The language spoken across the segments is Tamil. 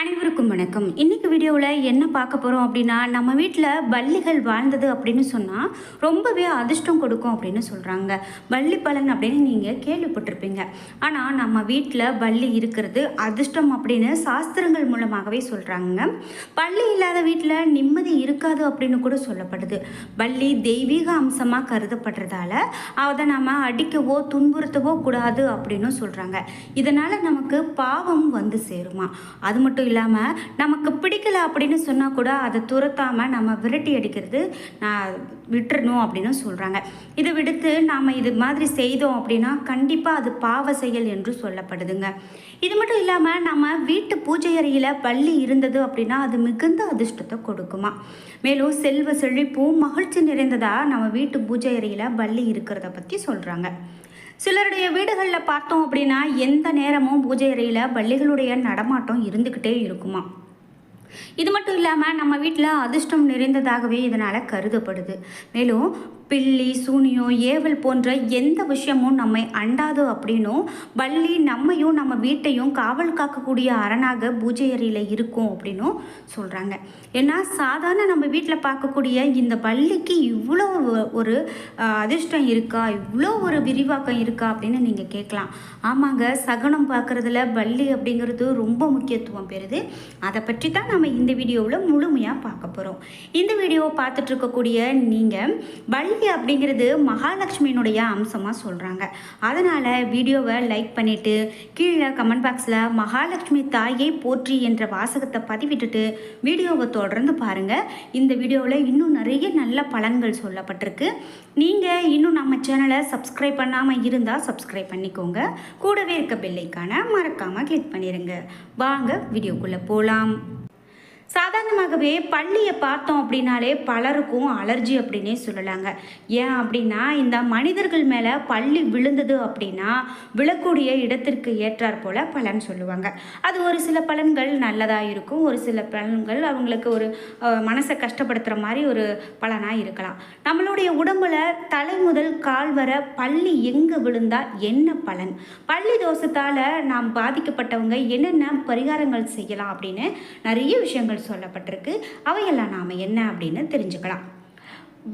அனைவருக்கும் வணக்கம். இன்னைக்கு வீடியோவில் என்ன பார்க்க போகிறோம் அப்படின்னா நம்ம வீட்டில் பள்ளிகள் வாழ்ந்தது அப்படின்னு சொன்னால் ரொம்பவே அதிர்ஷ்டம் கொடுக்கும் அப்படின்னு சொல்கிறாங்க பள்ளி பலன் அப்படின்னு நீங்கள் கேள்விப்பட்டிருப்பீங்க. ஆனால் நம்ம வீட்டில் பள்ளி இருக்கிறது அதிர்ஷ்டம் அப்படின்னு சாஸ்திரங்கள் மூலமாகவே சொல்கிறாங்க பள்ளி இல்லாத வீட்டில் நிம்மதி இருக்காது அப்படின்னு கூட சொல்லப்படுது. பள்ளி தெய்வீக அம்சமாக கருதப்படுறதால அதை நம்ம அடிக்கவோ துன்புறுத்தவோ கூடாது அப்படின்னு சொல்கிறாங்க இதனால் நமக்கு பாவம் வந்து சேருமா? அது மட்டும் மட்டும் இல்லாமல் நமக்கு பிடிக்கல அப்படின்னு சொன்னால் கூட அதை துரத்தாமல் நம்ம விரட்டி அடிக்கிறது நான் விட்டுறணும் அப்படின்னு சொல்கிறாங்க இதை விடுத்து நாம் இது மாதிரி செய்தோம் அப்படின்னா கண்டிப்பாக அது பாவ செயல் என்று சொல்லப்படுதுங்க. இது மட்டும் இல்லாமல் நம்ம வீட்டு பூஜை அறையில் பள்ளி இருந்தது அப்படின்னா அது மிகுந்த அதிர்ஷ்டத்தை கொடுக்குமா. மேலும் செல்வ செழிப்பும் மகிழ்ச்சி நிறைந்ததாக நம்ம வீட்டு பூஜை அறையில் பள்ளி இருக்கிறத பற்றி சொல்கிறாங்க சிலருடைய வீடுகளில் பார்த்தோம் அப்படின்னா எந்த நேரமும் பூஜை அறையில் பள்ளிகளுடைய நடமாட்டம் இருந்துக்கிட்டே இருக்குமா? இது மட்டும் இல்லாமல் நம்ம வீட்டில் அதிர்ஷ்டம் நிறைந்ததாகவே இதனால் கருதப்படுது. மேலும் பில்லி சூனியம் ஏவல் போன்ற எந்த விஷயமும் நம்மை அண்டாது அப்படின்னும் வள்ளி நம்மையும் நம்ம வீட்டையும் காவல் காக்கக்கூடிய அரணாக பூஜை அறையில் இருக்கும் அப்படின்னும் சொல்கிறாங்க ஏன்னா சாதாரண நம்ம வீட்டில் பார்க்கக்கூடிய இந்த பள்ளிக்கு இவ்வளோ ஒரு அதிர்ஷ்டம் இருக்கா? இவ்வளோ ஒரு விரிவாக்கம் இருக்கா? அப்படின்னு நீங்கள் கேட்கலாம். ஆமாங்க சகனம் பார்க்குறதுல வள்ளி அப்படிங்கிறது ரொம்ப முக்கியத்துவம் பெறுது. அதை பற்றி தான் நம்ம இந்த வீடியோவில் முழுமையாக பார்க்க போகிறோம் இந்த வீடியோவை பார்த்துட்ருக்கக்கூடிய நீங்கள் வள்ளி பள்ளி அப்படிங்கிறது மகாலட்சுமியினுடைய அம்சமாக சொல்கிறாங்க அதனால் வீடியோவை லைக் பண்ணிவிட்டு கீழே கமெண்ட் பாக்ஸில் மகாலட்சுமி தாயை போற்றி என்ற வாசகத்தை பதிவிட்டுட்டு வீடியோவை தொடர்ந்து பாருங்கள் இந்த வீடியோவில் இன்னும் நிறைய நல்ல பலன்கள் சொல்லப்பட்டிருக்கு. நீங்கள் இன்னும் நம்ம சேனலை சப்ஸ்கிரைப் பண்ணாமல் இருந்தால் சப்ஸ்கிரைப் பண்ணிக்கோங்க. கூடவே இருக்க பெல்லைக்கான மறக்காமல் கிளிக் பண்ணிடுங்க வாங்க வீடியோக்குள்ளே போகலாம் சாதாரணமாகவே பள்ளியை பார்த்தோம் அப்படின்னாலே பலருக்கும் அலர்ஜி அப்படின்னே சொல்லலாங்க. ஏன் அப்படின்னா இந்த மனிதர்கள் மேலே பள்ளி விழுந்தது அப்படின்னா விழக்கூடிய இடத்திற்கு ஏற்றாற் போல பலன் சொல்லுவாங்க. அது ஒரு சில பலன்கள் நல்லதாக இருக்கும் ஒரு சில பலன்கள் அவங்களுக்கு ஒரு மனசை கஷ்டப்படுத்துகிற மாதிரி ஒரு பலனாக இருக்கலாம். நம்மளுடைய உடம்புல தலை முதல் கால் வர பள்ளி எங்கே விழுந்தால் என்ன பலன்? பள்ளி தோஷத்தால் நாம் பாதிக்கப்பட்டவங்க என்னென்ன பரிகாரங்கள் செய்யலாம் அப்படின்னு நிறைய விஷயங்கள் சொல்லப்பட்டிருக்கு. அவையெல்லாம் நாம் என்ன அப்படின்னு தெரிஞ்சுக்கலாம்.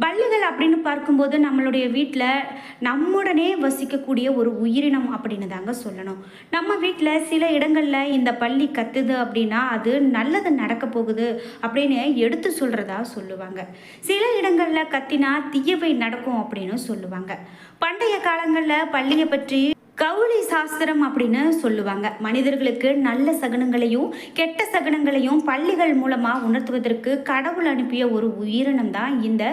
பள்ளிகள் அப்படின்னு பார்க்கும்போது நம்மளுடைய வீட்டில் நம்முடனே வசிக்கக்கூடிய ஒரு உயிரினம் அப்படின்னு தாங்க சொல்லணும். நம்ம வீட்டில் சில இடங்களில் இந்த பள்ளி கத்துது அப்படின்னா அது நல்லது நடக்க போகுது அப்படின்னு எடுத்து சொல்கிறதா சொல்லுவாங்க. சில இடங்களில் கத்தினா தீயவை நடக்கும் அப்படின்னு சொல்லுவாங்க. பண்டைய காலங்களில் பள்ளியை பற்றி கவுளி சாஸ்திரம் அப்படின்னு சொல்லுவாங்க. மனிதர்களுக்கு நல்ல சகுனங்களையும் கெட்ட சகுனங்களையும் பள்ளிகள் மூலமாக உணர்த்துவதற்கு கடவுள் அனுப்பிய ஒரு உயிரினம் தான் இந்த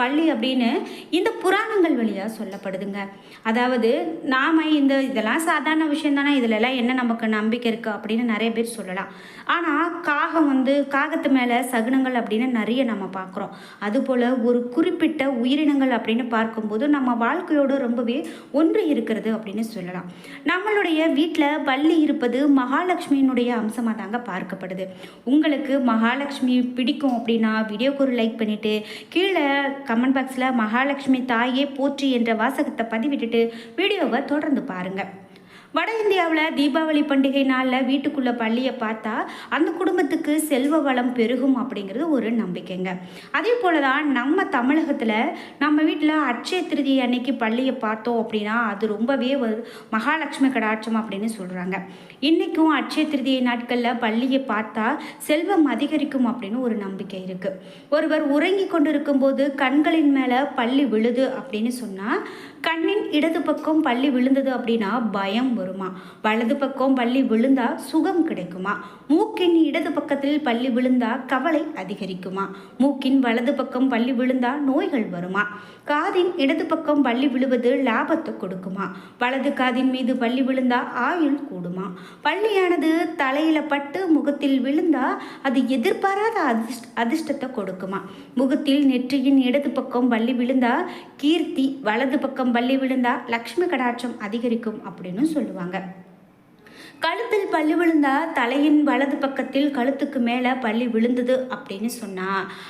பள்ளி அப்படின்னு இந்த புராணங்கள் வழியாக சொல்லப்படுதுங்க. அதாவது நாம் இந்த இதெல்லாம் சாதாரண விஷயம் தானே இதிலெல்லாம் என்ன நமக்கு நம்பிக்கை இருக்குது அப்படின்னு நிறைய பேர் சொல்லலாம். ஆனால் காகம் வந்து காகத்து மேலே சகுனங்கள் அப்படின்னு நிறைய நம்ம பார்க்குறோம். அதுபோல் ஒரு குறிப்பிட்ட உயிரினங்கள் அப்படின்னு பார்க்கும்போது நம்ம வாழ்க்கையோடு ரொம்பவே ஒன்று இருக்கிறது அப்படின்னு சொல்லலாம். நம்மளுடைய வீட்டில் பள்ளி இருப்பது மகாலட்சுமியினுடைய அம்சமாக தாங்க பார்க்கப்படுது. உங்களுக்கு மகாலட்சுமி பிடிக்கும் அப்படின்னா வீடியோக்கு ஒரு லைக் பண்ணிவிட்டு கீழே கமெண்ட் பாக்ஸில் மகாலட்சுமி தாயே போற்றி என்ற வாசகத்தை பதிவிட்டுட்டு வீடியோவை தொடர்ந்து பாருங்கள் வட இந்தியாவில் தீபாவளி பண்டிகை நாளில் வீட்டுக்குள்ளே பள்ளியை பார்த்தா அந்த குடும்பத்துக்கு செல்வ வளம் பெருகும் அப்படிங்கிறது ஒரு நம்பிக்கைங்க. அதே போல தான் நம்ம தமிழகத்தில் நம்ம வீட்டில் அட்சய திருதி அன்னைக்கு பள்ளியை பார்த்தோம் அப்படின்னா அது ரொம்பவே மகாலட்சுமி கடாட்சம் அப்படின்னு சொல்கிறாங்க இன்றைக்கும் அட்சய திருதியை நாட்களில் பள்ளியை பார்த்தா செல்வம் அதிகரிக்கும் அப்படின்னு ஒரு நம்பிக்கை இருக்குது ஒருவர் உறங்கி கொண்டு இருக்கும்போது கண்களின் மேலே பள்ளி விழுது அப்படின்னு சொன்னால் கண்ணின் இடது பக்கம் பள்ளி விழுந்தது அப்படின்னா பயம் வலது பக்கம் பள்ளி விழுந்தா சுகம் கிடைக்குமா? மூக்கின் இடது பக்கத்தில் பள்ளி விழுந்தா கவலை அதிகரிக்குமா? மூக்கின் வலது பக்கம் பள்ளி விழுந்தா நோய்கள் வருமா? காதின் இடது பக்கம் பள்ளி விழுவது லாபத்தை கொடுக்குமா? வலது காதின் மீது பள்ளி விழுந்தா ஆயுள் கூடுமா? பள்ளியானது தலையில பட்டு முகத்தில் விழுந்தா அது எதிர்பாராத அதிர்ஷ்ட அதிர்ஷ்டத்தை கொடுக்குமா? முகத்தில் நெற்றியின் இடது பக்கம் பள்ளி விழுந்தா கீர்த்தி வலது பக்கம் பள்ளி விழுந்தா லக்ஷ்மி கடாட்சம் அதிகரிக்கும் அப்படின்னு சொல்லுவாங்க கழுத்தில் பள்ளி விழுந்தா தலையின் வலது பக்கத்தில் கழுத்துக்கு மேலே பள்ளி விழுந்தது அப்படின்னு சொன்னா.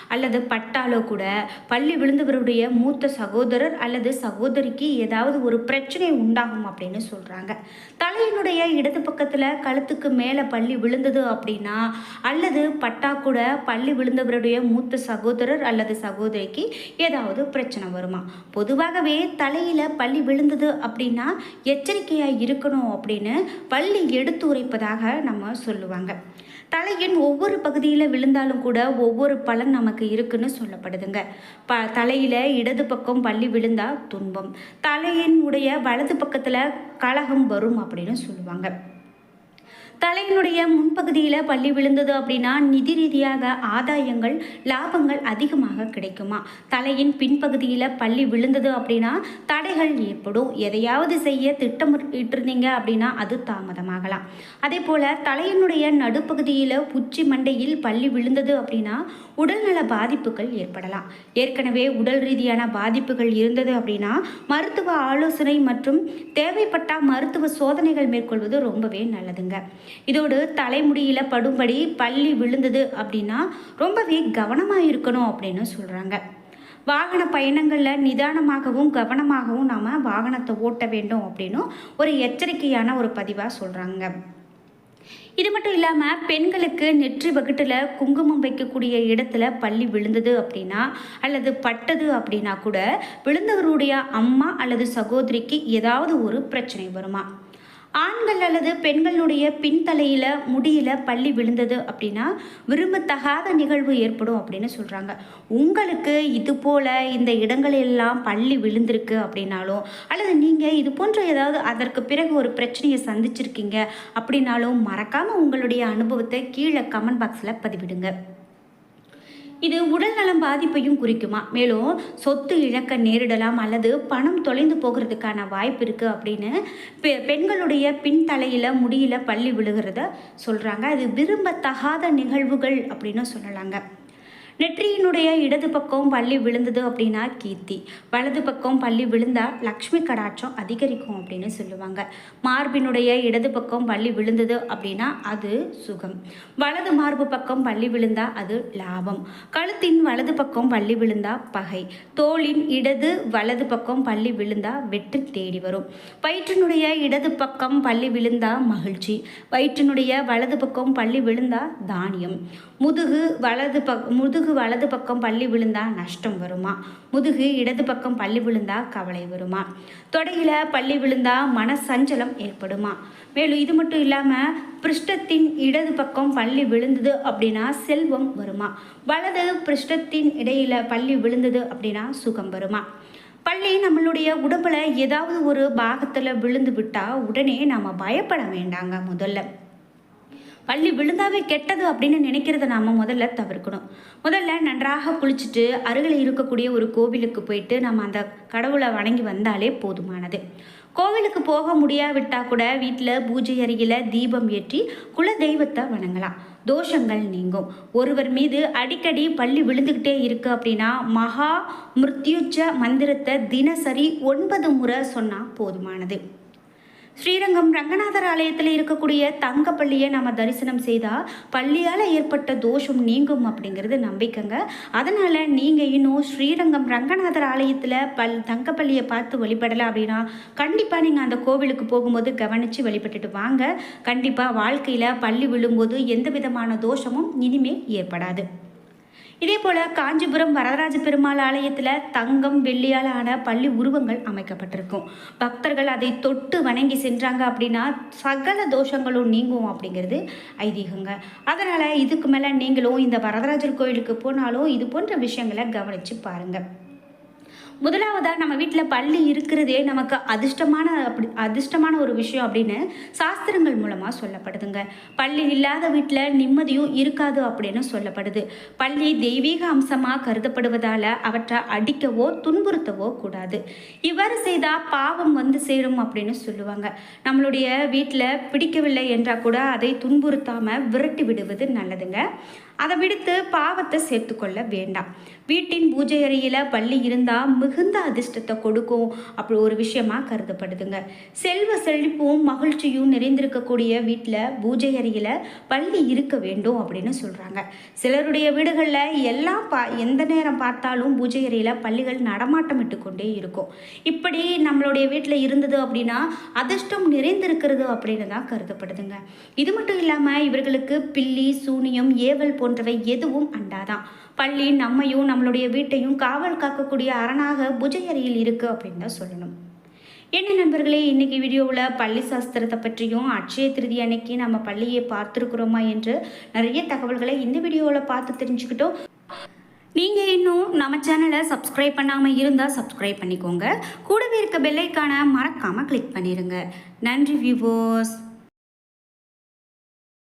அல்லது பட்டாலோ கூட பள்ளி விழுந்தவருடைய மூத்த சகோதரர் அல்லது சகோதரிக்கு ஏதாவது ஒரு பிரச்சனை உண்டாகும் அப்படின்னு சொல்கிறாங்க தலையினுடைய இடது பக்கத்தில் கழுத்துக்கு மேலே பள்ளி விழுந்தது அப்படின்னா அல்லது பட்டா கூட பள்ளி விழுந்தவருடைய மூத்த சகோதரர் அல்லது சகோதரிக்கு ஏதாவது பிரச்சனை வருமா? பொதுவாகவே தலையில் பள்ளி விழுந்தது அப்படின்னா எச்சரிக்கையாக இருக்கணும் அப்படின்னு பள்ளி எடுத்து உரைப்பதாக நம்ம சொல்லுவாங்க. தலையின் ஒவ்வொரு பகுதியில் விழுந்தாலும் கூட ஒவ்வொரு பலன் நமக்கு இருக்குன்னு சொல்லப்படுதுங்க. ப தலையில் இடது பக்கம் பள்ளி விழுந்தால் துன்பம். தலையின் உடைய வலது பக்கத்தில் கலகம் வரும் அப்படின்னு சொல்லுவாங்க. தலையினுடைய முன்பகுதியில் பள்ளி விழுந்தது அப்படின்னா நிதி ரீதியாக ஆதாயங்கள் லாபங்கள் அதிகமாக கிடைக்குமா? தலையின் பின்பகுதியில் பள்ளி விழுந்தது அப்படின்னா தடைகள் ஏற்படும். எதையாவது செய்ய திட்டமிட்டிருந்தீங்க அப்படின்னா அது தாமதமாகலாம். அதே போல் தலையினுடைய நடுப்பகுதியில் உச்சி மண்டையில் பள்ளி விழுந்தது அப்படின்னா உடல்நல பாதிப்புகள் ஏற்படலாம். ஏற்கனவே உடல் ரீதியான பாதிப்புகள் இருந்தது அப்படின்னா மருத்துவ ஆலோசனை மற்றும் தேவைப்பட்டால் மருத்துவ சோதனைகள் மேற்கொள்வது ரொம்பவே நல்லதுங்க. இதோடு தலைமுடியில் படும்படி பள்ளி விழுந்தது அப்படின்னா ரொம்பவே கவனமாக இருக்கணும் அப்படின்னு சொல்கிறாங்க வாகன பயணங்களில் நிதானமாகவும் கவனமாகவும் நாம் வாகனத்தை ஓட்ட வேண்டும் அப்படின்னும் ஒரு எச்சரிக்கையான ஒரு பதிவாக சொல்கிறாங்க இது மட்டும் இல்லாமல் பெண்களுக்கு நெற்றி வகுட்டில் குங்குமம் வைக்கக்கூடிய இடத்துல பள்ளி விழுந்தது அப்படின்னா அல்லது பட்டது அப்படின்னா கூட விழுந்தவருடைய அம்மா அல்லது சகோதரிக்கு ஏதாவது ஒரு பிரச்சனை வருமா? ஆண்கள் அல்லது பெண்களுடைய பின்தலையில் முடியில் பள்ளி விழுந்தது அப்படின்னா விரும்பத்தகாத நிகழ்வு ஏற்படும் அப்படின்னு சொல்கிறாங்க உங்களுக்கு இது போல் இந்த இடங்களெல்லாம் பள்ளி விழுந்திருக்கு அப்படின்னாலும் அல்லது நீங்கள் இது போன்ற ஏதாவது அதற்கு பிறகு ஒரு பிரச்சனையை சந்திச்சிருக்கீங்க அப்படின்னாலும் மறக்காமல் உங்களுடைய அனுபவத்தை கீழே கமெண்ட் பாக்ஸில் பதிவிடுங்க. இது உடல் நலம் பாதிப்பையும் குறிக்குமா? மேலும் சொத்து இழக்க நேரிடலாம் அல்லது பணம் தொலைந்து போகிறதுக்கான வாய்ப்பு இருக்குது அப்படின்னு பெ பெண்களுடைய பின்தலையில் முடியில் பள்ளி விழுகிறத சொல்கிறாங்க அது விரும்பத்தகாத நிகழ்வுகள் அப்படின்னு சொல்லலாங்க. நெற்றியினுடைய இடது பக்கம் பள்ளி விழுந்தது அப்படின்னா கீர்த்தி. வலது பக்கம் பள்ளி விழுந்தா லக்ஷ்மி கடாட்சம் அதிகரிக்கும் அப்படின்னு சொல்லுவாங்க. மார்பினுடைய இடது பக்கம் பள்ளி விழுந்தது அப்படின்னா அது சுகம். வலது மார்பு பக்கம் பள்ளி விழுந்தா அது லாபம். கழுத்தின் வலது பக்கம் பள்ளி விழுந்தா பகை. தோளின் இடது வலது பக்கம் பள்ளி விழுந்தா வெற்றி தேடி வரும். வயிற்றினுடைய இடது பக்கம் பள்ளி விழுந்தா மகிழ்ச்சி. வயிற்றினுடைய வலது பக்கம் பள்ளி விழுந்தா தானியம். முதுகு வலது பக் முதுகு முதுகு வலது பக்கம் பள்ளி விழுந்தா நஷ்டம் வருமா? முதுகு இடது பக்கம் பள்ளி விழுந்தா கவலை வருமா? தொடையில் பள்ளி விழுந்தா மனசஞ்சலம் ஏற்படுமா? மேலும் இது மட்டும் இல்லாமல் பிருஷ்டத்தின் இடது பக்கம் பள்ளி விழுந்தது அப்படின்னா செல்வம் வருமா? வலது பிருஷ்டத்தின் இடையில பள்ளி விழுந்தது அப்படின்னா சுகம் வருமா? பள்ளி நம்மளுடைய உடம்புல ஏதாவது ஒரு பாகத்தில் விழுந்து விட்டால் உடனே நாம் பயப்பட வேண்டாங்க முதல்ல. பள்ளி விழுந்தாவே கெட்டது அப்படின்னு நினைக்கிறத நாம் முதல்ல தவிர்க்கணும். முதல்ல நன்றாக குளிச்சுட்டு அருகில் இருக்கக்கூடிய ஒரு கோவிலுக்கு போயிட்டு நம்ம அந்த கடவுளை வணங்கி வந்தாலே போதுமானது. கோவிலுக்கு போக முடியாவிட்டால் கூட வீட்டில் பூஜை அருகில் தீபம் ஏற்றி குல தெய்வத்தை வணங்கலாம். தோஷங்கள் நீங்கும். ஒருவர் மீது அடிக்கடி பள்ளி விழுந்துக்கிட்டே இருக்கு அப்படின்னா மகா மிருத்யுச்ச மந்திரத்தை தினசரி ஒன்பது முறை சொன்னால் போதுமானது. ஸ்ரீரங்கம் ரங்கநாதர் ஆலயத்தில் இருக்கக்கூடிய தங்க பள்ளியை நம்ம தரிசனம் செய்தால் பள்ளியால் ஏற்பட்ட தோஷம் நீங்கும் அப்படிங்கிறது நம்பிக்கைங்க. அதனால் நீங்கள் இன்னும் ஸ்ரீரங்கம் ரங்கநாதர் ஆலயத்தில் பல் தங்கப்பள்ளியை பார்த்து வழிபடலை அப்படின்னா கண்டிப்பாக நீங்கள் அந்த கோவிலுக்கு போகும்போது கவனித்து வழிபட்டுட்டு வாங்க. கண்டிப்பாக வாழ்க்கையில் பள்ளி விழும்போது எந்த விதமான தோஷமும் இனிமேல் ஏற்படாது. இதே போல் காஞ்சிபுரம் வரதராஜ பெருமாள் ஆலயத்தில் தங்கம் வெள்ளியால் ஆன பள்ளி உருவங்கள் அமைக்கப்பட்டிருக்கும். பக்தர்கள் அதை தொட்டு வணங்கி சென்றாங்க அப்படின்னா சகல தோஷங்களும் நீங்கும் அப்படிங்கிறது ஐதீகங்க. அதனால் இதுக்கு மேலே நீங்களும் இந்த வரதராஜர் கோயிலுக்கு போனாலும் இது போன்ற விஷயங்களை கவனித்து பாருங்கள் முதலாவதாக நம்ம வீட்டில் பள்ளி இருக்கிறதே நமக்கு அதிர்ஷ்டமான அப்படி அதிர்ஷ்டமான ஒரு விஷயம் அப்படின்னு சாஸ்திரங்கள் மூலமாக சொல்லப்படுதுங்க. பள்ளி இல்லாத வீட்டில் நிம்மதியும் இருக்காது அப்படின்னு சொல்லப்படுது. பள்ளி தெய்வீக அம்சமாக கருதப்படுவதால் அவற்றை அடிக்கவோ துன்புறுத்தவோ கூடாது. இவ்வாறு செய்தால் பாவம் வந்து சேரும் அப்படின்னு சொல்லுவாங்க. நம்மளுடைய வீட்டில் பிடிக்கவில்லை என்றால் கூட அதை துன்புறுத்தாமல் விரட்டி விடுவது நல்லதுங்க. அதை விடுத்து பாவத்தை சேர்த்துக்கொள்ள வேண்டாம். வீட்டின் பூஜை அறையில் பள்ளி இருந்தால் மிக மிகுந்த அதிர்ஷ்டத்தை கொடுக்கும் அப்படி ஒரு விஷயமா கருதப்படுதுங்க. செல்வ செழிப்பும் மகிழ்ச்சியும் நிறைந்திருக்கக்கூடிய வீட்டில் பூஜை அறையில் பள்ளி இருக்க வேண்டும் அப்படின்னு சொல்கிறாங்க சிலருடைய வீடுகளில் எல்லாம் பா எந்த நேரம் பார்த்தாலும் பூஜை அறையில் பள்ளிகள் நடமாட்டமிட்டு கொண்டே இருக்கும். இப்படி நம்மளுடைய வீட்டில் இருந்தது அப்படின்னா அதிர்ஷ்டம் நிறைந்திருக்கிறது அப்படின்னு தான் கருதப்படுதுங்க. இது மட்டும் இல்லாமல் இவர்களுக்கு பில்லி சூனியம் ஏவல் போன்றவை எதுவும் அண்டாதான். பள்ளி நம்மையும் நம்மளுடைய வீட்டையும் காவல் காக்கக்கூடிய அரணாக புஜை அறையில் இருக்குது அப்படின்னு தான் சொல்லணும். என்ன நண்பர்களே இன்னைக்கு வீடியோவில் பள்ளி சாஸ்திரத்தை பற்றியும் அட்சய திருதி அன்னைக்கு நம்ம பள்ளியை பார்த்துருக்குறோமா என்று நிறைய தகவல்களை இந்த வீடியோவில் பார்த்து தெரிஞ்சுக்கிட்டோம். நீங்கள் இன்னும் நம்ம சேனலை சப்ஸ்கிரைப் பண்ணாமல் இருந்தால் சப்ஸ்கிரைப் பண்ணிக்கோங்க. கூடவே இருக்க பெல்லைக்கான மறக்காமல் கிளிக் பண்ணிடுங்க நன்றி வியூவர்ஸ்